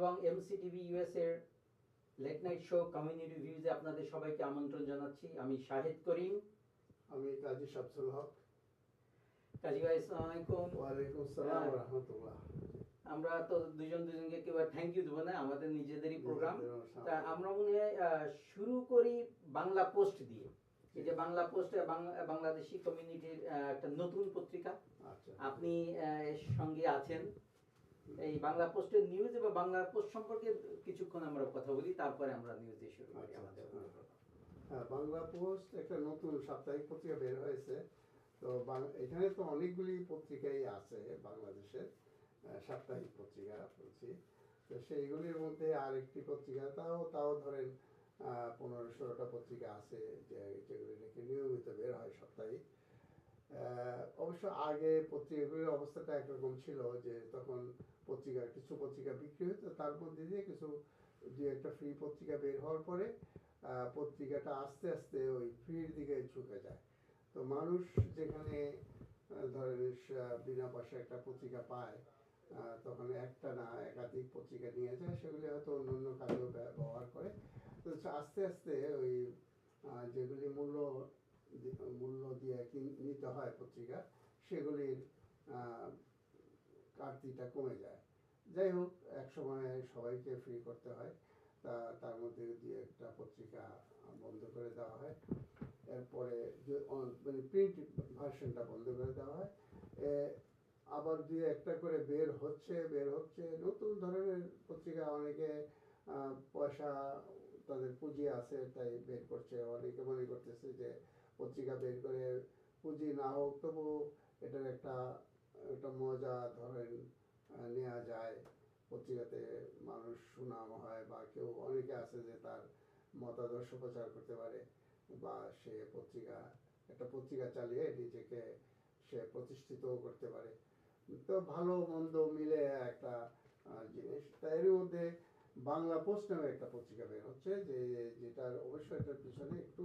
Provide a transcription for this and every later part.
এবং MCTV US এর late night show community ভিউজে আপনাদের সবাইকে আমন্ত্রণ জানাচ্ছি। আমি শাহেদ করিম। আমি কাজী শামসুল হক। কাজী ভাই আসসালামু আলাইকুম। ওয়ালাইকুম সালাম হ্যাঁ। রহমতুল্লাহ আমরা তো দুজন দুজনকে কেউ থ্যাংক ইউ দেবো না আমাদের নিজেদেরই প্রোগ্রাম তা আমরা মনে হয় শুরু করি বাংলা পোস্ট দিয়ে। এই যে বাংলা পোস্ট বাংলাদেশি কমিউনিটির একটা নতুন পত্রিকা। আচ্ছা। আপনি এর সঙ্গে আছেন। এই বাংলা পোস্টের নিউজ এবং বাংলা পোস্ট সম্পর্কে কিছুক্ষণ আমরা কথা বলি তারপরে আমরা নিউজে শুরু করি আচ্ছা, আমাদের আচ্ছা। হ্যাঁ বাংলা পোস্ট একটা নতুন সাপ্তাহিক পত্রিকা বের হয়েছে। তো এখানে তো অনেকগুলি পত্রিকাই আছে বাংলাদেশের সাপ্তাহিক পত্রিকা বলছি। তো সেইগুলির মধ্যে আরেকটি পত্রিকা তাও তাও ধরেন পনেরো ষোলোটা পত্রিকা আছে যে যেগুলি নাকি নিয়মিত বের হয় সাপ্তাহিক। অবশ্য আগে পত্রিকাগুলির অবস্থাটা একরকম ছিল যে তখন পত্রিকা, কিছু পত্রিকা বিক্রি হতো, তার মধ্যে দিয়ে কিছু দু একটা ফ্রি পত্রিকা বের হওয়ার পরে পত্রিকাটা আস্তে আস্তে ওই ফ্রির দিকে ঝুঁকে যায়। তো মানুষ যেখানে ধরেন বিনা পয়সা একটা পত্রিকা পায় তখন একটা না একাধিক পত্রিকা নিয়ে যায়, সেগুলি হয়তো অন্য অন্য কাজেও ব্যবহার করে। তো আস্তে আস্তে ওই যেগুলি মূল্য মূল্য দিয়ে নিতে হয় পত্রিকা, সেগুলির কাটতিটা কমে যায়। যাই হোক, এক সময় সবাইকে ফ্রি করতে হয়। তা, তার মধ্যে দিয়ে একটা পত্রিকা বন্ধ করে দেওয়া হয়। এরপরে মানে প্রিন্ট ভার্সনটা বন্ধ করে দেওয়া হয়। আবার দুই একটা করে বের হচ্ছে বের হচ্ছে। নতুন ধরনের পত্রিকা অনেকে পয়সা তাদের পুঁজি আছে, তাই বের করছে। অনেকে মনে করতেছে যে পত্রিকা বের করে পুঁজি না হোক, তবু এটার একটা একটা মজা ধরেন নেওয়া যায়। পত্রিকাতে মানুষ সুনাম হয় বা কেউ অনেকে আছে যে তার মতাদর্শ প্রচার করতে পারে বা সে পত্রিকা, একটা পত্রিকা চালিয়ে নিজেকে সে প্রতিষ্ঠিতও করতে পারে। তো ভালো মন্দ মিলে একটা জিনিস। তা এর মধ্যে বাংলা পোস্ট নামে একটা পত্রিকা বের হচ্ছে যে, যেটার অবশ্যই এটার পিছনে একটু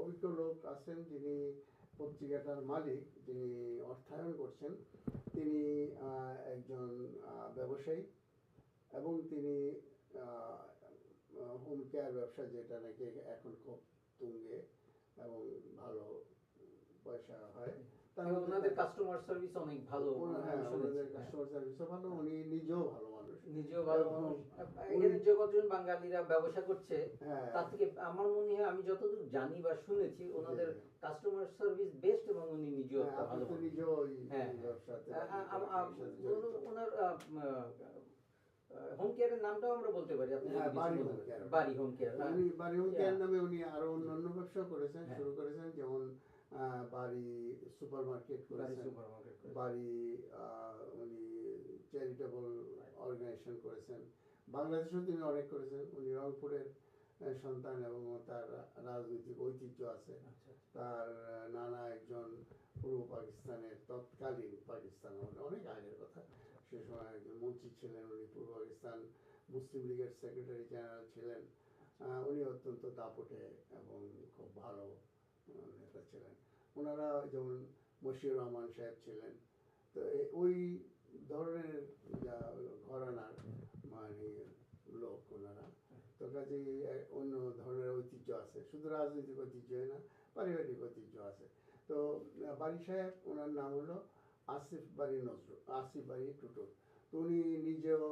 অভিজ্ঞ লোক আছেন যিনি পত্রিকাটার মালিক, যিনি অর্থায়ন করছেন, তিনি একজন ব্যবসায়ী এবং তিনি হোম কেয়ার ব্যবসা যেটা নাকি এখন খুব তুঙ্গে এবং ভালো পয়সা হয়। মধ্যে ওনাদের কাস্টমার সার্ভিস অনেক ভালো হ্যাঁ। ওনাদের কাস্টমার সার্ভিসও ভালো উনি নিজেও ভালো মানুষ নিজেও ভালো মানুষ এখানে যে কতজন বাঙালিরা ব্যবসা করছে হ্যাঁ তার থেকে আমার মনে হয় আমি যতদূর জানি বা শুনেছি ওনাদের। কাস্টমার সার্ভিস বেস্ট এবং উনি নিজেও হ্যাঁ, ভালো। নিজেও হ্যাঁ। ওনার- ওনার হোম কেয়ারের নামটাও আমরা বলতে পারি আপনি হ্যাঁ, বাড়ি হোম কেয়ার বাড়ি হোম Yeah. কেয়ার নামে উনি আরও অন্যান্য ব্যবসা করেছেন হ্যাঁ। শুরু করেছেন যেমন বাড়ি সুপার মার্কেট করেছেন। বাড়ি উনি চ্যারিটেবল অর্গানাইজেশন করেছেন। বাংলাদেশেও তিনি অনেক করেছেন। উনি রংপুরের সন্তান এবং তার রাজনৈতিক ঐতিহ্য আছে। আচ্ছা তার নানা একজন পূর্ব পাকিস্তানের তৎকালীন পাকিস্তান মানে অনেক আগের কথা। সে সময় একজন মন্ত্রী ছিলেন উনি পূর্ব পাকিস্তান মুসলিম লীগের সেক্রেটারি জেনারেল ছিলেন। আহ, উনি অত্যন্ত দাপটে এবং খুব ভালো নেতা ছিলেন। ওনারা যেমন মশিউর রহমান সাহেব ছিলেন। তো ওই ধরনের যা ঘরানার মানে লোক ওনারা। তো অন্য ধরনের ঐতিহ্য আছে। শুধু রাজনৈতিক ঐতিহ্যই না, পারিবারিক ঐতিহ্য আছে। তো বাড়ি সাহেব, ওনার নাম হলো আসিফ বাড়ি নজরুল, আসিফ বাড়ি টুটুল। তো উনি নিজেও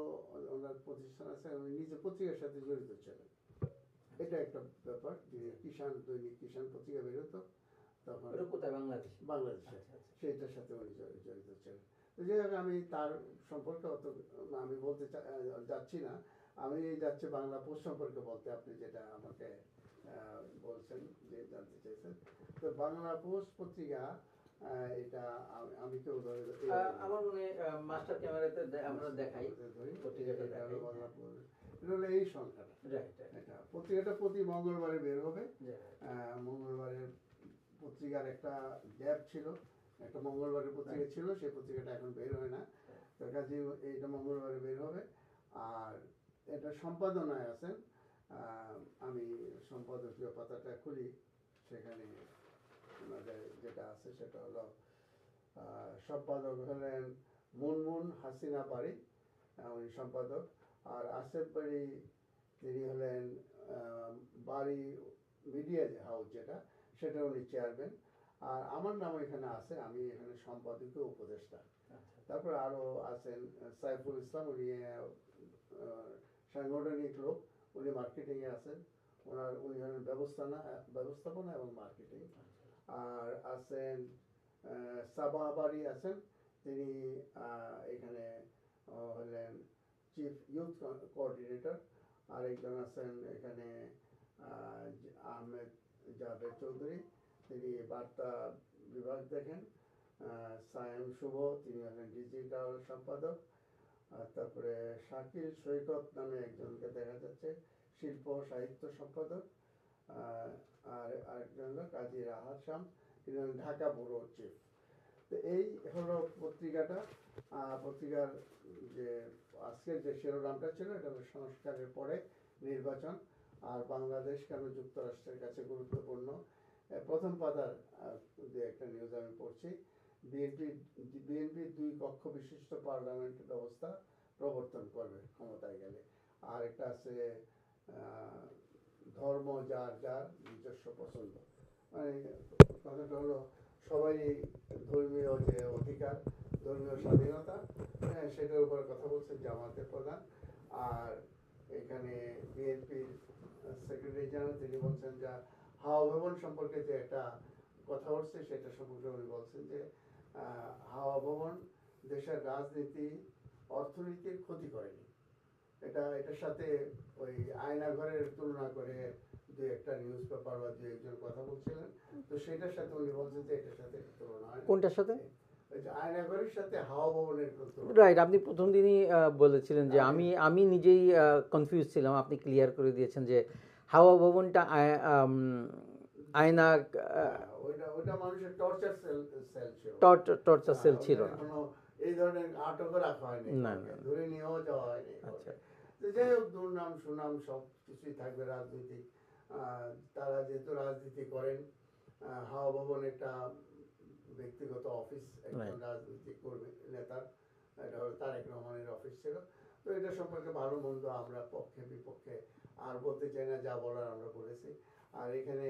ওনার প্রতিষ্ঠান আছে, উনি নিজে পত্রিকার সাথে জড়িত ছিলেন। এটা একটা ব্যাপার যে কিষাণ দৈনিক কিষাণ পত্রিকা বেরোতো তখন কোথায়? বাংলাদেশ। বাংলাদেশে। আচ্ছা, আচ্ছা। সেইটার সাথে উনি জড়ি- জড়িত ছিলেন। যাই আমি তার সম্পর্কে অত আমি বলতে যাচ্ছি না। আমি যাচ্ছি বাংলা পোস্ট সম্পর্কে বলতে আপনি যেটা আমাকে বলছেন যে জানতে চাইছেন। তো বাংলা পোস্ট পত্রিকা এটা আমি- তো আমার মনে হয় মাস্টার ক্যামেরাতে আমরা দেখাই পত্রিকাটা দেখাই। বাংলা এটা হলো এই সংখ্যাটা। এটা পত্রিকাটা প্রতি মঙ্গলবারে বের হবে। মঙ্গলবারের পত্রিকার একটা গ্যাপ ছিল। একটা মঙ্গলবারের পত্রিকা ছিল সেই পত্রিকাটা এখন বের হয় না। তার কাছে এইটা মঙ্গলবারে বের হবে। আর এটা সম্পাদনায় আছেন। আহ, আমি সম্পাদকীয় পাতাটা খুলি সেখানে ওনাদের যেটা আছে সেটা হলো সম্পাদক হলেন মুনমুন হাসিনা পারি উনি সম্পাদক। আর আসেফ বাড়ি তিনি হলেন বাড়ি মিডিয়া হাউস যেটা সেটা উনি চেয়ারম্যান। আর আমার নাম এখানে আছে আমি এখানে সম্পাদকীয় উপদেষ্টা। আচ্ছা। তারপর আরও আছেন সাইফুল ইসলাম উনি সাংগঠনিক লোক উনি মার্কেটিংয়ে আছেন। ওনার উনি হলেন ব্যবস্থাপনা ব্যবস্থাপনা এবং মার্কেটিং আর আছেন আহ, সাবা বাড়ি আছেন। তিনি এখানে হলেন চিফ ইউথ কোঅর্ডিনেটর আর একজন আছেন এখানে আহমেদ জাভেদ চৌধুরী। তিনি বার্তা বিভাগ দেখেন। সায়েম শুভ তিনি হলেন ডিজিটাল সম্পাদক। আর তারপরে শাকিল সৈকত নামে একজনকে দেখা যাচ্ছে শিল্প সাহিত্য সম্পাদক। আর আরেকজন হলো কাজী রাহাত শাম, তিনি ঢাকা ব্যুরো চিফ। তো এই হলো পত্রিকাটা। পত্রিকার যে আজকের যে শিরোনামটা ছিল, এটা হলো সংস্কারের পরে নির্বাচন। আর বাংলাদেশ কেন যুক্তরাষ্ট্রের কাছে গুরুত্বপূর্ণ? প্রথম পাতার যে একটা নিউজ আমি পড়ছি। বিএনপি বিএনপি দুই কক্ষ বিশিষ্ট পার্লামেন্ট ব্যবস্থা প্রবর্তন করবে ক্ষমতায় গেলে। আর একটা আছে ধর্ম যার যার নিজস্ব পছন্দ মানে কথাটা হলো, সবাই ধর্মীয় যে অধিকার, ধর্মীয় স্বাধীনতা হ্যাঁ সেটার উপর কথা বলছেন জামাতের প্রধান। আর এখানে বিএনপির সেক্রেটারি জেনারেল তিনি বলছেন যা হাওয়া ভবন সম্পর্কে যে একটা কথা উঠছে সেটা সম্পর্কে উনি বলছেন যে হাওয়া ভবন দেশের রাজনীতি, অর্থনীতির ক্ষতি করেনি। এটা এটার সাথে ওই আয়নাঘরের তুলনা করে দুই একটা নিউজ পেপার বা দুই একজন কথা বলছিলেন। তো সেটার সাথে উনি বলছেন যে এটার সাথে তুলনা হয় কোনটার সাথে? আয়নাঘরের সাথে হাওয়া ভবনের রাইট আপনি প্রথম দিনই বলেছিলেন যে আমি- আমি আমি নিজেই কনফিউজ ছিলাম। আপনি ক্লিয়ার করে দিয়েছেন যে হাওয়া ভবনটা আয়- আয়না হ্যাঁ, ওইটা ওইটা মানুষের টর্চার সেল সেল ছিল। হ্যাঁ, ছিল না। এই ধরনের আটকও রাখা হয়নি না। ধরে নিয়েও যাওয়া হয়নি আচ্ছা। তো যাই হোক দুর্নাম সুনাম সব কিছুই থাকবে রাজনীতিক। তারা যেহেতু রাজনীতি করেন হাওয়া ভবন একটা ব্যক্তিগত অফিস একজন. রাজনৈতিক কর্মী নেতার এটা হলো তারেক রহমানের অফিস ছিল। তো এটা সম্পর্কে ভালো মন্দ আমরা পক্ষে বিপক্ষে আর বলতে চাই না যা বলার আমরা বলেছি। আর এখানে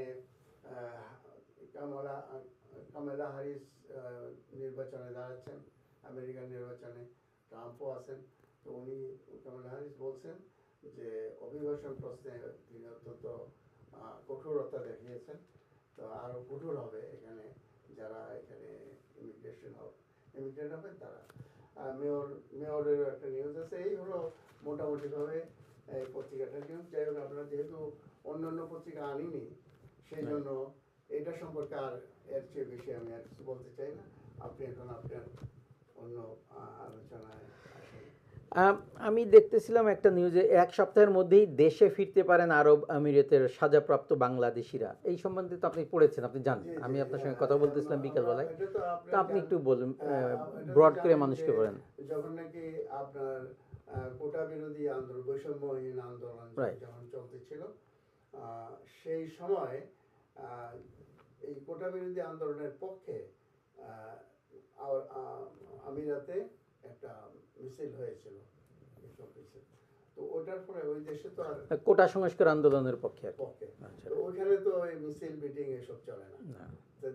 কামলা কামেলা হারিস নির্বাচনে দাঁড়াচ্ছেন আমেরিকান নির্বাচনে ট্রাম্পও আছেন। তো উনি কামাল হারিস বলছেন যে অভিবাসন প্রশ্নে তিনি অত্যন্ত কঠোরতা দেখিয়েছেন। তো আরও কঠোর হবে এখানে যারা এখানে ইমিগ্রেশন হবে ইমিগ্রেট হবে তারা। মেয়র মেয়রের একটা নিউজ আছে। এই হলো মোটামুটিভাবে এই পত্রিকাটার নিউজ যাই হোক, আপনারা যেহেতু অন্য অন্য পত্রিকা আনিনি সেই জন্য এটা সম্পর্কে আর এর চেয়ে বেশি আমি আর কিছু বলতে চাই না। আপনি এখন আপনার অন্য আলোচনায় আম, দেখতেছিলাম একটা নিউজে এক সপ্তাহের মধ্যেই দেশে ফিরতে পারেন আরব আমিরাতের সাজাপ্রাপ্ত বাংলাদেশিরা। এই সম্বন্ধে তো আপনি পড়েছেন আপনি জানেন। আমি আপনার সঙ্গে কথা বলতেছিলাম বিকালবেলায়। তো আপনি একটু বলুন ব্রড করে মানুষকে বলেন। যখন নাকি আপনার কোটা বিরোধী আন্দোলন বৈষম্যহীন আন্দোলন. যখন চলতেছিল সেই সময় এই কোটা বিরোধী আন্দোলনের পক্ষে আমিরাতে একটা মিছিল হয়েছিল তো ওটার পরে ওই দেশে তো আর কোটা সংস্কার আন্দোলনের পক্ষে। পক্ষে। আচ্ছা। তো ওইখানে তো এই মিছিল মিটিং এসব চলে না।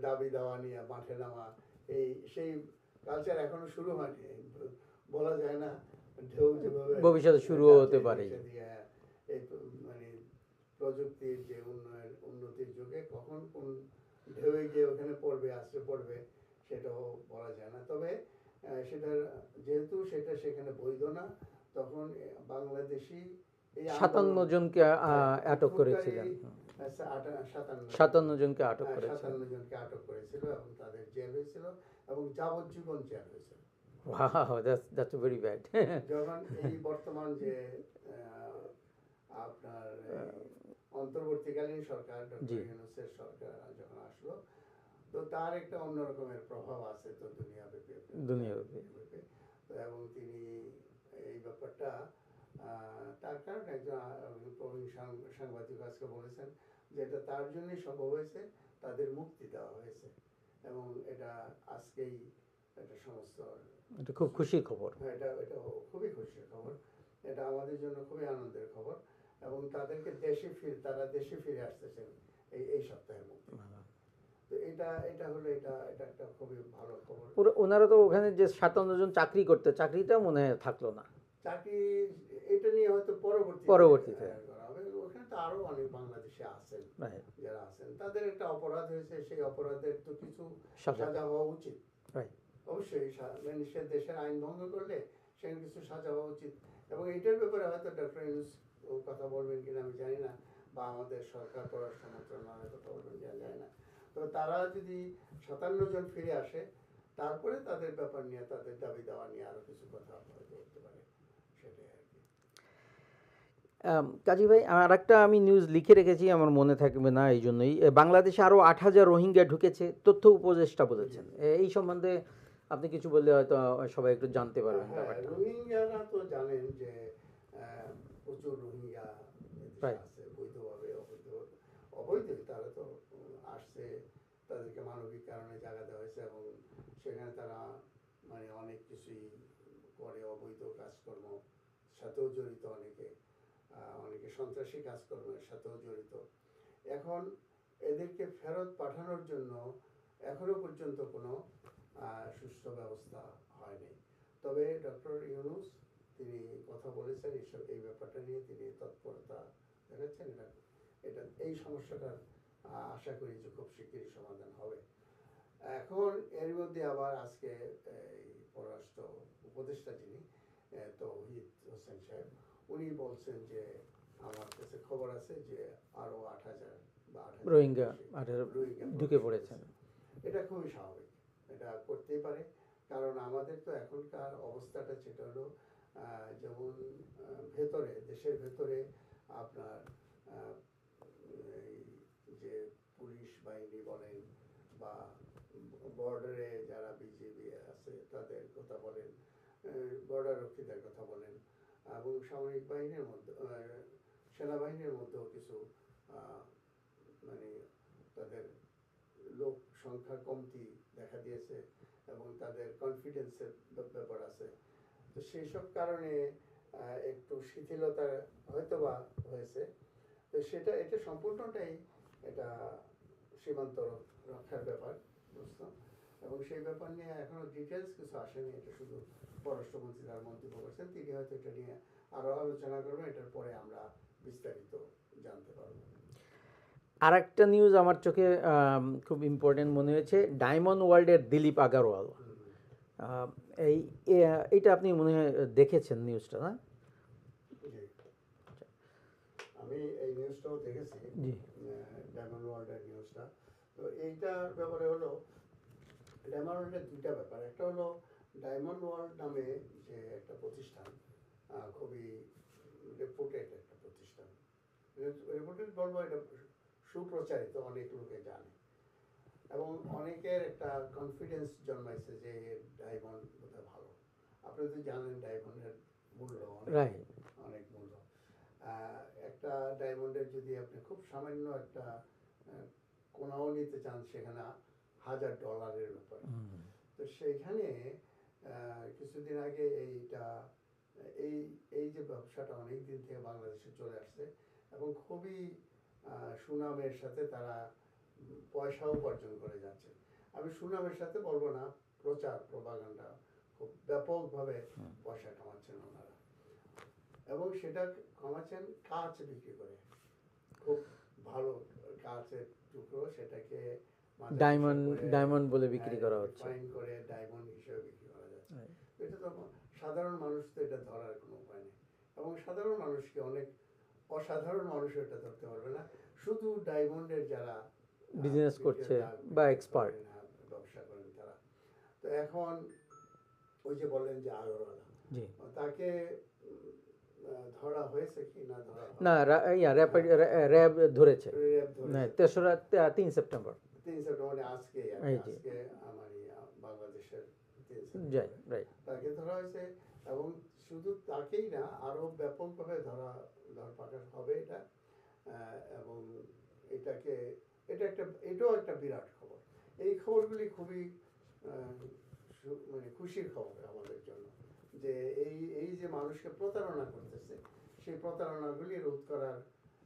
দাবি দাওয়া নিয়ে মাঠে নামা এই সেই কালচার এখনও শুরু হয়নি। বলা যায় না ঢেউ যেভাবে ভবিষ্যতে শুরুও হতে পারে। এই মানে প্রযুক্তির যে উন্নয়ন উন্নতির যুগে কখন কোন ঢেউয়ে গিয়ে ওখানে পড়বে আসতে পড়বে সেটাও বলা যায় না। তবে সেটার যেহেতু সেটা সেখানে বৈধ না তখন বাংলাদেশি সাতান্ন জনকে আটক বিক্ষোভকারী, করেছিলেন। সাতান্ন জনকে আটক হ্যাঁ, করেছিলেন। সাতান্ন জনকে আটক করেছিল এবং তাদের জেল হয়েছিল এবং যাবজ্জীবন জেল হয়েছিল। Wow that's that's very bad যখন এই বর্তমান যে আপনার অন্তর্বর্তীকালীন সরকার। ডক্টর ইউনুসের সরকার যখন আসলো তো তার একটা অন্য রকমের প্রভাব আছে তো দুনিয়া দুনিয়াব্যাপী। তো এবং তিনি এই ব্যাপারটা তার কারণ একজন সাংবাদিক আজকে বলেছেন যে এটা তার জন্যই সম্ভব হয়েছে তাদের মুক্তি দেওয়া হয়েছে। এবং এটা আজকেই এটা সমস্ত এটা খুব খুশির খবর। হ্যাঁ, এটা এটা খুবই খুশির খবর। এটা আমাদের জন্য খুবই আনন্দের খবর। এবং তাদেরকে দেশে ফিরে তারা দেশে ফিরে আসতেছেন এই এই সপ্তাহের মধ্যে। এটা এটা হলো এটা এটা একটা খুবই ভালো খবর ওনারা তো ওখানে যে সাতান্ন জন চাকরি করতে চাকরিটা মনে হয় থাকল না চাকরি এটা নিয়ে হয়তো পরবর্তী পরবর্তীতে। করা ওখানে তো আরও অনেক বাংলাদেশে আছেন. যারা আছেন তাদের একটা অপরাধ হয়েছে সেই অপরাধের তো কিছু সাজা। হওয়া উচিত. অবশ্যই সা- সে দেশের আইন ভঙ্গ করলে সেখানে কিছু সাজা হওয়া উচিত এবং এটার ব্যাপারে হয়তো ডক্টর ইউনুস কথা বলবেন কিনা আমি জানি না বা আমাদের সরকার পররাষ্ট্র মন্ত্রণালয় কথা বলবেন কিনা জানি না তো তারা যদি সাতান্ন জন ফিরে আসে তারপরে তাদের ব্যাপার নিয়ে তাদের দাবি দেওয়া নিয়ে আরও কিছু কথা হয়তো উঠতে পারে সেটাই আর কি। কাজী ভাই আর একটা আমি নিউজ লিখে রেখেছি আমার মনে থাকবে না এই জন্যই। বাংলাদেশে আরও আট হাজার রোহিঙ্গা ঢুকেছে তথ্য উপদেষ্টা বলেছেন। এই সম্বন্ধে আপনি কিছু বললে হয়তো সবাই একটু জানতে পারবেন হ্যাঁ, রোহিঙ্গারা তো জানেন যে প্রচুর রোহিঙ্গা আছে বৈধভাবে অবৈধ অবৈধ তারা তো আসছে তাদেরকে মানবিক কারণে জায়গা দেওয়া হয়েছে এবং সেখানে তারা মানে অনেক কিছুই করে, অবৈধ কাজকর্ম, সাথেও জড়িত অনেকে অনেকে সন্ত্রাসী কাজকর্মের সাথেও জড়িত। এখন এদেরকে ফেরত পাঠানোর জন্য এখনও পর্যন্ত কোনো সুষ্ঠু ব্যবস্থা হয়নি। তবে ডক্টর ইউনুস, তিনি কথা বলেছেন এইসব এই ব্যাপারটা নিয়ে তিনি তৎপরতা দেখাচ্ছেন। এটা এটা, এই সমস্যাটার আশা করি যে খুব শিগগিরই সমাধান হবে। এখন এর মধ্যে আবার আজকে এই পররাষ্ট্র উপদেষ্টা যিনি তৌহিদ হোসেন সাহেব উনি বলছেন যে আমার কাছে খবর আছে যে আরও আট হাজার বা রোহিঙ্গা রোহিঙ্গা ঢুকে পড়েছেন। এটা খুবই স্বাভাবিক। এটা করতেই পারে। কারণ আমাদের তো এখনকার অবস্থাটা যেটা হলো যেমন ভেতরে দেশের ভেতরে আপনার যে পুলিশ বাহিনী বলেন বা বর্ডারে যারা বিজেপি আছে তাদের কথা বলেন বর্ডার রক্ষীদের কথা বলেন এবং সামরিক বাহিনীর মধ্যে সেনাবাহিনীর মধ্যেও কিছু মানে তাদের লোক সংখ্যা কমতি দেখা দিয়েছে এবং তাদের কনফিডেন্সের ব্যাপার আছে। তো সেই সব কারণে একটু শিথিলতা হয়তোবা হয়েছে। তো সেটা, এটা সম্পূর্ণটাই এটা সীমান্ত রক্ষার ব্যাপার বুঝতো এবং সেই ব্যাপার নিয়ে এখনও ডিটেলস কিছু আসেনি এটা শুধু পররাষ্ট্রমন্ত্রী তার মন্তব্য করছেন তিনি হয়তো এটা নিয়ে আরও আলোচনা করবেন এটার পরে আমরা বিস্তারিত জানতে পারব। আর একটা নিউজ আমার চোখে খুব ইম্পর্টেন্ট মনে হয়েছে ডায়মন্ড ওয়ার্ল্ডের দিলীপ আগারওয়াল এই এইটা আপনি মনে হয় দেখেছেন নিউজটা না। আমি এই নিউজটাও দেখেছি। জি। তো এইটার ব্যাপারে হলো ডায়মন্ড ওয়ার্ল্ডের দুইটা ব্যাপার। একটা হলো ডায়মন্ড ওয়ার্ল্ড নামে যে একটা প্রতিষ্ঠান খুবই রেপুটেড একটা প্রতিষ্ঠান। রেপুটেড বলব এটা সুপ্রচারিত অনেক লোকে জানে। এবং অনেকের একটা কনফিডেন্স জন্মাইছে যে ডায়মন্ড বোধহয় ভালো। আপনি তো জানেন ডায়মন্ডের মূল্য অনেক অনেক মূল্য। একটা ডায়মন্ডের যদি আপনি খুব সামান্য একটা কোনাও নিতে চান সেখানে হাজার ডলারের ব্যাপার তো সেইখানে কিছুদিন আগে এইটা এই এই যে ব্যবসাটা অনেক দিন থেকে বাংলাদেশে চলে আসছে এবং খুবই সুনামের সাথে তারা উম, পয়সাও উপার্জন করে যাচ্ছে। আমি সুনামের সাথে বলব না প্রচার প্রপাগান্ডা খুব ব্যাপকভাবে। পয়সা কামাচ্ছেন ওনারা। এবং সেটা কামাচ্ছেন কাঁচ বিক্রি করে। খুব ভালো কাঁচের টুকরো সেটাকে ডায়মন্ড ডায়মন্ড বলে বিক্রি করা হচ্ছে। ফাইন করে ডায়মন্ড হিসেবে বিক্রি করা যাচ্ছে। এটা তো সাধারণ মানুষ তো এটা ধরার কোনো উপায় নেই। এবং সাধারণ মানুষকে অনেক অসাধারণ মানুষ এটা ধরতে পারবে না। শুধু ডায়মন্ডের যারা Business করছে বা expert। হ্যাঁ, ব্যবসা করেন তারা। তো এখন ওই যে বললেন যে আগরওয়ালা জি। তাকে ধরা হয়েছে কি না ধরা না ইয়া র্যাব র্যাব ধরেছে। তেসরা তিন সেপ্টেম্বর। তিন সেপ্টেম্বর মানে আজকে। আজকে আমার বাংলাদেশের তাকে ধরা হয়েছে এবং শুধু তাকেই না আরও ব্যাপকভাবে ধরা ধরপাকড় হবে এটা এবং এটাকে এটা একটা এটাও একটা বিরাট খবর। এই খবরগুলি খুবই মানে খুশির খবর আমাদের জন্য। যে এই এই যে মানুষকে প্রতারণা করতেছে সেই প্রতারণাগুলি রোধ করার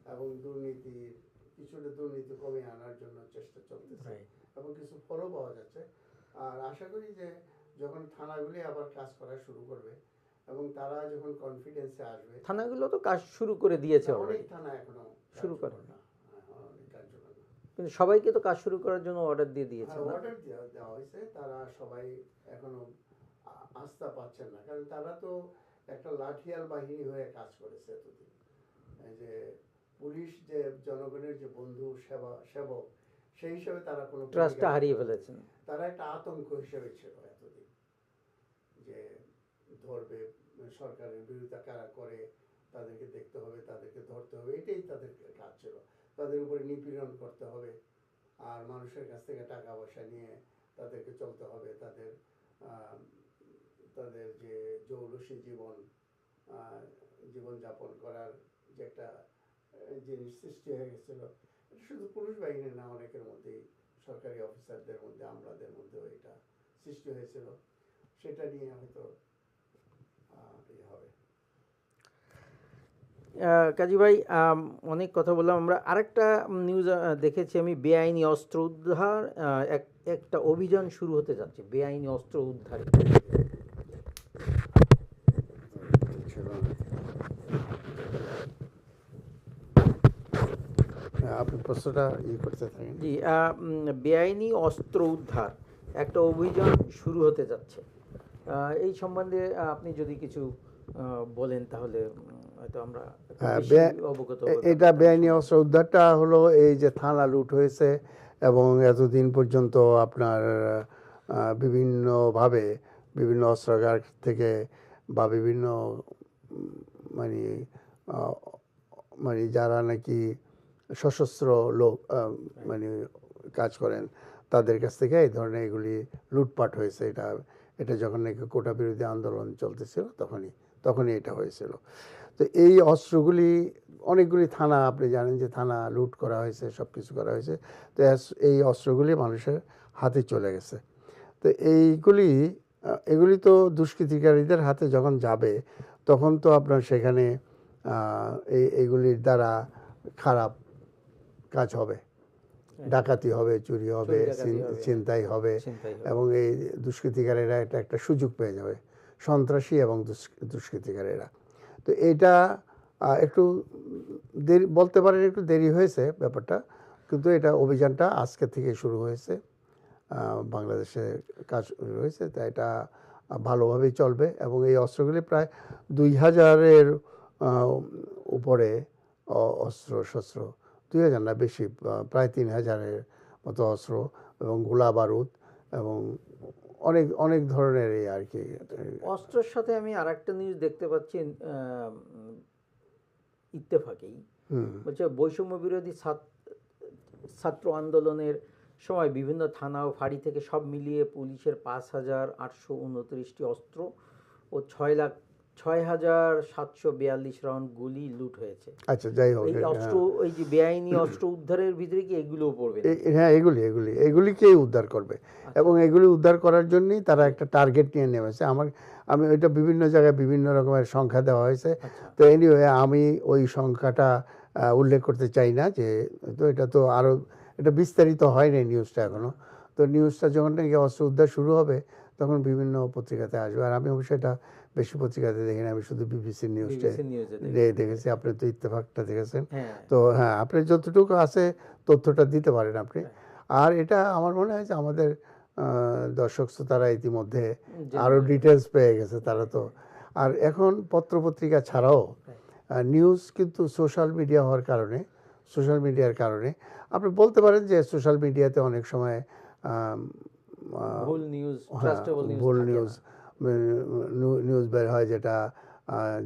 এবং দুর্নীতির কিছুটা দুর্নীতি কমিয়ে আনার জন্য চেষ্টা চলতেছে এবং কিছু ফলও পাওয়া যাচ্ছে আর আশা করি যে যখন থানাগুলি আবার কাজ করা শুরু করবে এবং তারা যখন কনফিডেন্সে আসবে থানাগুলো তো কাজ শুরু করে দিয়েছে অনেক থানা এখনও শুরু করে। না। হ্যাঁ, কার্যকর না। কিন্তু সবাইকে তো কাজ শুরু করার জন্য অর্ডার দিয়ে দিয়েছে হ্যাঁ? অর্ডার দেওয়া দেওয়া হয়েছে তারা সবাই এখনও আস্থা পাচ্ছেন না। কারণ তারা তো একটা লাঠিয়াল বাহিনী হয়ে কাজ করেছে এতদিন। এই যে পুলিশ যে জনগণের যে বন্ধু সেবা সেবক সেই হিসাবে তারা কোনো ট্রাস্টটা হারিয়ে ফেলেছেন তারা একটা আতঙ্ক হিসেবে ছিল এতদিন। যে ধরবে সরকারের বিরোধিতা কারা করে তাদেরকে দেখতে হবে তাদেরকে ধরতে হবে এটাই তাদের কাজ ছিল। তাদের উপরে নিপীড়ন করতে হবে আর মানুষের কাছ থেকে টাকা পয়সা নিয়ে তাদেরকে চলতে হবে তাদের আহ, তাদের যে জৌলসী জীবন জীবনযাপন করার যে একটা জিনিস সৃষ্টি হয়ে গেছিল শুধু পুলিশ বাহিনী না, অনেকের মধ্যেই, সরকারি অফিসারদের মধ্যে, আমলাদের মধ্যেও এটা সৃষ্টি হয়েছিল। সেটা নিয়ে হয়তো ইয়ে হবে। কাজী ভাই অনেক কথা বললাম। আমরা আরেকটা নিউজ দেখেছি আমি, বেআইনি অস্ত্র উদ্ধার এক, একটা অভিযান শুরু হতে যাচ্ছে, বেআইনি অস্ত্র উদ্ধারে। প্রশ্নটা ই করতে থাকেন। জি বেআইনি অস্ত্র উদ্ধার একটা অভিযান শুরু হতে যাচ্ছে। এই সম্বন্ধে আপনি যদি কিছু বলেন তাহলে হয়তো আমরা হ্যাঁ, অবগত এটা বেআইনি অস্ত্র উদ্ধারটা হলো এই যে থানা লুট হয়েছে এবং এতদিন পর্যন্ত আপনার বিভিন্নভাবে বিভিন্ন অস্ত্রাগার থেকে বা বিভিন্ন মানে মানে যারা নাকি সশস্ত্র লোক মানে কাজ করেন, তাদের কাছ থেকে এই ধরনের এগুলি লুটপাট হয়েছে। এটা এটা যখন নাকি কোটা বিরোধী আন্দোলন চলতেছিল, তখনই তখনই এটা হয়েছিল। তো এই অস্ত্রগুলি, অনেকগুলি থানা, আপনি জানেন যে থানা লুট করা হয়েছে সব কিছু করা হয়েছে। তো এই অস্ত্রগুলি মানুষের হাতে চলে গেছে। তো এইগুলি এগুলি তো দুষ্কৃতিকারীদের হাতে যখন যাবে, তখন তো আপনার সেখানে এই এইগুলির দ্বারা খারাপ কাজ হবে। ডাকাতি হবে চুরি হবে ছিন- হবে। এবং এই দুষ্কৃতিকারীরা এটা একটা সুযোগ পেয়ে যাবে সন্ত্রাসী এবং দুষ্ক- দুষ্কৃতিকারীরা। তো এইটা আহ, একটু দেরি বলতে পারেন একটু দেরি হয়েছে ব্যাপারটা কিন্তু এটা অভিযানটা আজকে থেকে শুরু হয়েছে। বাংলাদেশে কাজ শুরু হয়েছে তাই এটা ভালোভাবেই চলবে এবং এই অস্ত্রগুলি প্রায় দুই হাজারের উপরে অস্ত্র শস্ত্র দুই হাজার না বেশি প্রায় তিন হাজারের মতো অস্ত্র এবং গোলা বারুদ এবং অনেক অনেক ধরনের এই আর কি। অস্ত্রের সাথে আমি আরেকটা নিউজ দেখতে পাচ্ছি ইত্তেফাকেই। বলছে বৈষম্য বিরোধী ছাত- ছাত্র আন্দোলনের সময় বিভিন্ন থানা ও ফাঁড়ি থেকে সব মিলিয়ে পুলিশের পাঁচ হাজার আটশো উনত্রিশটি অস্ত্র ও ছয় লাখ ছয় হাজার সাতশো বিয়াল্লিশ রাউন্ড গুলি লুট হয়েছে। আচ্ছা যাই হোক এই হ্যাঁ। অস্ত্র এই যে বেআইনি অস্ত্র উদ্ধারের ভিতরে কি এগুলোও পড়বে হ্যাঁ এগুলি এগুলি এগুলিকেই উদ্ধার করবে। এবং এগুলি উদ্ধার করার জন্যই তারা একটা টার্গেট নিয়ে নেমেছে। আমার আমি ওইটা বিভিন্ন জায়গায় বিভিন্ন রকমের সংখ্যা দেওয়া হয়েছে। আচ্ছা। তো এনিওয়ে আমি ওই সংখ্যাটা উল্লেখ করতে চাই না যে তো এটা তো আরও এটা বিস্তারিত হয়নি নিউজটা এখনও তো নিউজটা যখন নাকি অস্ত্র উদ্ধার শুরু হবে তখন বিভিন্ন পত্রিকাতে আসবে। আর আমি অবশ্যই এটা বেশি পত্রিকাতে দেখি না আমি শুধু বিবিসি নিউজটা দেখেছি আপনি তো ইত্তেফাকটা দেখেছেন। হ্যাঁ। তো হ্যাঁ আপনি যতটুকু আছে তথ্যটা দিতে পারেন আপনি। আর এটা আমার মনে হয় যে আমাদের দর্শক শ্রোতারা ইতিমধ্যে আরও ডিটেলস পেয়ে গেছে তারা তো। আর এখন পত্রপত্রিকা ছাড়াও নিউজ কিন্তু সোশ্যাল মিডিয়া হওয়ার কারণে সোশ্যাল মিডিয়ার কারণে আপনি বলতে পারেন যে সোশ্যাল মিডিয়াতে অনেক সময় ভুল হ্যাঁ, নিউজ ভুল নিউজ নিউজ বের হয় যেটা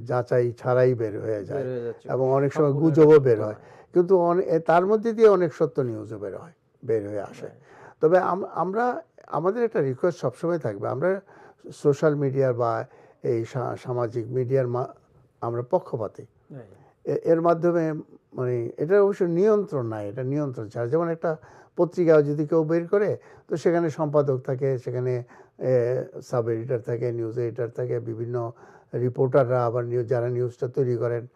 যাচাই ছাড়াই বের হয়ে যায়। এবং অনেক সময় গুজবও বের হয়। কিন্তু তার মধ্যে দিয়ে অনেক সত্য নিউজও বের হয় বের হয়ে আসে। তবে আমরা আমাদের একটা রিকোয়েস্ট সবসময় থাকবে। আমরা সোশ্যাল মিডিয়ার বা এই সামাজিক মিডিয়ার মা আমরা পক্ষপাতী। এর মাধ্যমে মানে এটা অবশ্য নিয়ন্ত্রণ নাই এটা নিয়ন্ত্রণ ছাড়া। যেমন একটা পত্রিকা যদি কেউ বের করে তো সেখানে সম্পাদক থাকে সেখানে সাব এডিটর থাকে, নিউজ এডিটর থাকে, বিভিন্ন রিপোর্টাররা আবার নিউজ যারা নিউজটা তৈরি করেন,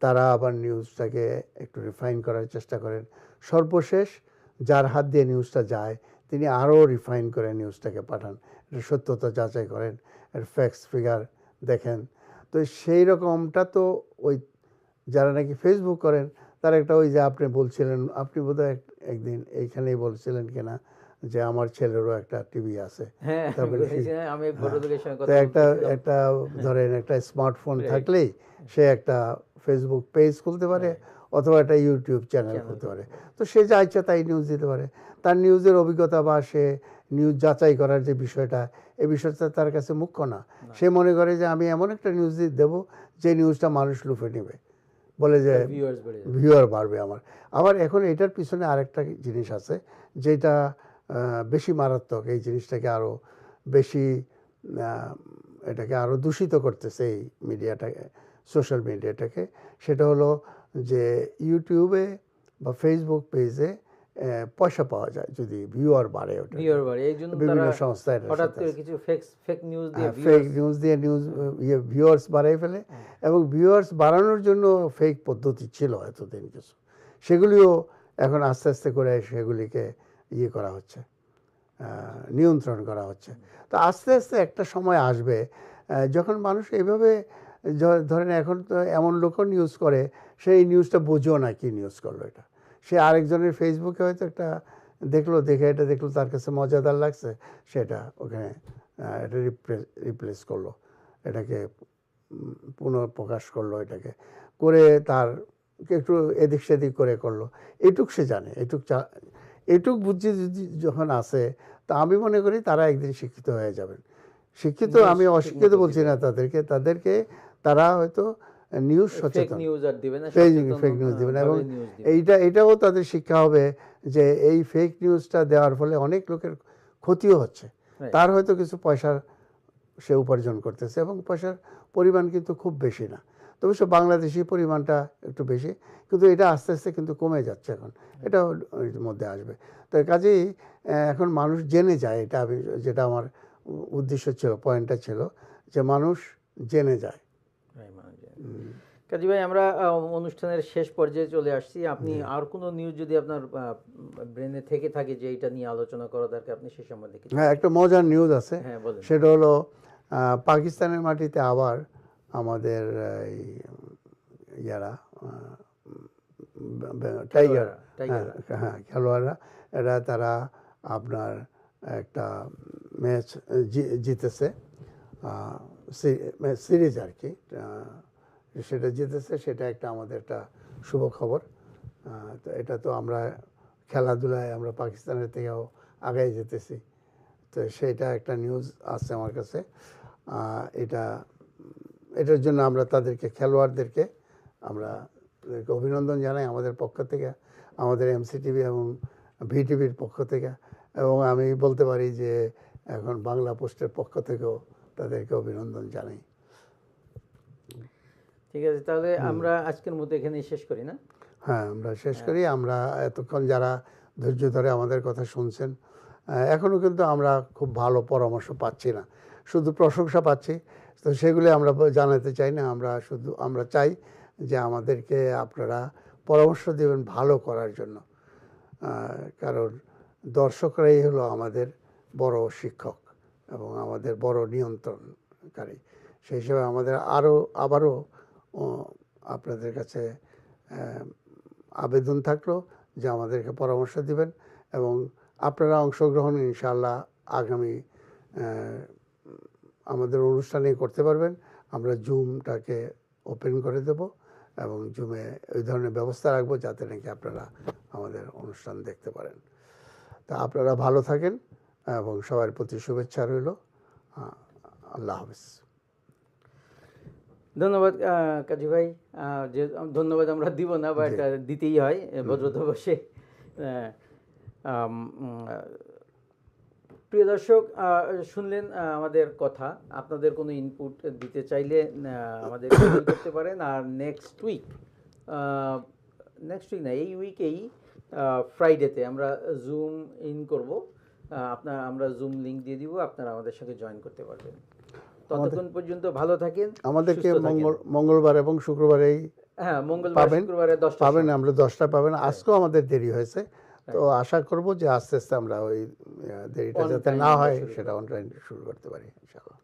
তারা আবার নিউজটাকে একটু রিফাইন করার চেষ্টা করেন। সর্বশেষ যার হাত দিয়ে নিউজটা যায়, তিনি আরও রিফাইন করে নিউজটাকে পাঠান। এটা সত্যতা যাচাই করেন, এর ফ্যাক্স ফিগার দেখেন। তো সেই রকমটা তো ওই যারা নাকি ফেসবুক করেন, তার একটা ওই যে আপনি বলছিলেন, আপনি বোধহয় এক- একদিন এইখানেই বলছিলেন কিনা যে আমার ছেলেরও একটা টিভি আছে। হ্যাঁ তারপরে এই যে আমি এক ভদ্রলোকের সঙ্গে তো একটা একটা ধরেন একটা স্মার্টফোন থাকলেই সে একটা ফেসবুক পেজ খুলতে পারে অথবা একটা ইউটিউব চ্যানেল খুলতে পারে। তো সে যা ইচ্ছা তাই নিউজ দিতে পারে। তার নিউজের অভিজ্ঞতা বা সে নিউজ যাচাই করার যে বিষয়টা এই বিষয়টা তার কাছে মুখ্য না। সে মনে করে যে আমি এমন একটা নিউজ দেবো যে নিউজটা মানুষ লুফে নেবে। বলে যে ভিউয়ার বাড়বে আমার। আবার এখন এটার পিছনে আরেকটা জিনিস আছে যেটা বেশি মারাত্মক এই জিনিসটাকে আরও বেশি এটাকে আরও দূষিত করতেছে এই মিডিয়াটাকে সোশ্যাল মিডিয়াটাকে। সেটা হলো যে ইউটিউবে বা ফেসবুক পেজে পয়সা পাওয়া যায় যদি ভিউয়ার বাড়ে ওটা Viewer বাড়ে। এই জন্য বিভিন্ন সংস্থা হঠাৎ করে কিছু ফেক ফেক নিউজ দিয়ে ফেক নিউজ দিয়ে নিউজ ইয়ে ভিউয়ার্স বাড়াই ফেলে। এবং ভিউয়ার্স বাড়ানোর জন্য ফেক পদ্ধতি ছিল এতদিন কিছু। সেগুলিও এখন আস্তে আস্তে করে সেগুলিকে ইয়ে করা হচ্ছে নিয়ন্ত্রণ করা হচ্ছে। তো আস্তে আস্তে একটা সময় আসবে যখন মানুষ এইভাবে ধরেন এখন তো এমন লোকও নিউজ করে সেই নিউজটা বুঝেও না কি নিউজ করল এটা। সে আরেকজনের ফেসবুকে হয়তো একটা দেখল, দেখে এটা দেখল, তার কাছে মজাদার লাগছে, সেটা ওখানে এটা রিপ্লেস রিপ্লেস করল, এটাকে পুনঃপ্রকাশ করল এটাকে, করে তার একটু এদিক সেদিক করে করল। এটুক সে জানে, এটুক চা- এটুক বুদ্ধি যদি যখন আসে তা আমি মনে করি তারা একদিন শিক্ষিত হয়ে যাবেন। শিক্ষিত আমি অশিক্ষিত বলছি না তাদেরকে তাদেরকে তারা হয়তো নিউজ সচেতন। ফেক নিউজ দিবেন এবং এইটা এটাও তাদের শিক্ষা হবে যে এই ফেক নিউজটা দেওয়ার ফলে অনেক লোকের ক্ষতিও হচ্ছে। তার হয়তো কিছু পয়সার সে উপার্জন করতেছে এবং পয়সার পরিমাণ কিন্তু খুব বেশি না। তো অবশ্য বাংলাদেশি পরিমাণটা একটু বেশি কিন্তু এটা আস্তে আস্তে কিন্তু কমে যাচ্ছে এখন। এটা এর মধ্যে আসবে। তো কাজেই এখন মানুষ জেনে যায় এটা আমি যেটা আমার উদ্দেশ্য ছিল পয়েন্টটা ছিল যে মানুষ জেনে যায়। মানে কাজী ভাই আমরা অনুষ্ঠানের শেষ পর্যায়ে চলে আসছি। আপনি আর কোনো নিউজ যদি আপনার ব্রেনে থেকে থাকে যে এটা নিয়ে আলোচনা করা দরকার আপনি সে সম্বন্ধে হ্যাঁ একটা মজার নিউজ আছে। হ্যাঁ বলেন। সেটা হলো পাকিস্তানের মাটিতে আবার আমাদের ব- টাইগার। হ্যাঁ, হ্যাঁ খেলোয়াড়রা এরা তারা আপনার একটা ম্যাচ জিতেছে সি- সিরিজ আর কি সেটা জিতেছে সেটা একটা আমাদের একটা শুভ খবর তো এটা তো আমরা খেলাধুলায় আমরা পাকিস্তানের থেকেও আগাই যেতেছি তো সেটা একটা নিউজ আছে আমার কাছে এটা এটার জন্য আমরা তাদেরকে খেলোয়াড়দেরকে আমরা তাদেরকে অভিনন্দন জানাই আমাদের পক্ষ থেকে আমাদের এমসিটিভি এবং ভিটিভির পক্ষ থেকে। এবং আমি বলতে পারি যে এখন বাংলা পোস্টের পক্ষ থেকেও তাদেরকে অভিনন্দন জানাই। ঠিক আছে তাহলে আমরা আজকের মতো এখানেই শেষ করি না? হ্যাঁ আমরা শেষ করি। আমরা এতক্ষণ যারা ধৈর্য ধরে আমাদের কথা শুনছেন এখনও কিন্তু আমরা খুব ভালো পরামর্শ পাচ্ছি না। শুধু প্রশংসা পাচ্ছি। তো সেগুলি আমরা জানাতে চাই না। আমরা শুধু, আমরা চাই যে আমাদেরকে আপনারা পরামর্শ দেবেন ভালো করার জন্য। কারণ দর্শকরাই হলো আমাদের বড় শিক্ষক এবং আমাদের বড় নিয়ন্ত্রণকারী। সেই হিসেবে আমাদের আরও, আবারও আপনাদের কাছে আবেদন থাকল যে আমাদেরকে পরামর্শ দিবেন এবং আপনারা অংশগ্রহণ ইনশাল্লাহ আগামী আমাদের অনুষ্ঠানে করতে পারবেন। আমরা জুমটাকে ওপেন করে দেব এবং জুমে ওই ধরনের ব্যবস্থা রাখব যাতে নাকি আপনারা আমাদের অনুষ্ঠান দেখতে পারেন। তা আপনারা ভালো থাকেন এবং সবার প্রতি শুভেচ্ছা রইল। আল্লাহ হাফিজ। ধন্যবাদ কাজী ভাই। যে ধন্যবাদ আমরা দিব না বা এটা দিতেই হয় ভদ্রতা বসে। প্রিয় দর্শক শুনলেন আমাদের কথা। আপনাদের কোনো ইনপুট দিতে চাইলে আমাদের করতে পারেন। আর নেক্সট উইক নেক্সট উইক না এই উইকেই ফ্রাইডেতে আমরা জুম ইন করব। আপনার আমরা জুম লিংক দিয়ে দিব আপনারা আমাদের সঙ্গে জয়েন করতে পারবেন। ততক্ষণ পর্যন্ত ভালো থাকেন আমাদেরকে মঙ্গল মঙ্গলবার এবং শুক্রবারেই হ্যাঁ মঙ্গলবার শুক্রবারে দশটা পাবেন আমরা দশটা পাবেন। আজকেও আমাদের দেরি হয়েছে। তো আশা করব যে আস্তে আস্তে আমরা ওই দেরিটা যাতে না হয় সেটা অনলাইন শুরু করতে পারি ইনশাআল্লাহ।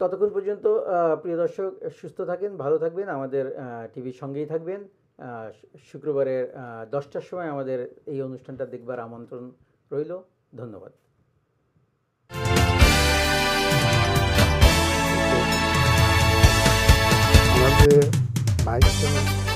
ততক্ষণ পর্যন্ত প্রিয় দর্শক সুস্থ থাকেন ভালো থাকবেন আমাদের টিভির সঙ্গেই থাকবেন। শুক্রবারের দশটার সময় আমাদের এই অনুষ্ঠানটা দেখবার আমন্ত্রণ রইল। ধন্যবাদ। আমাদের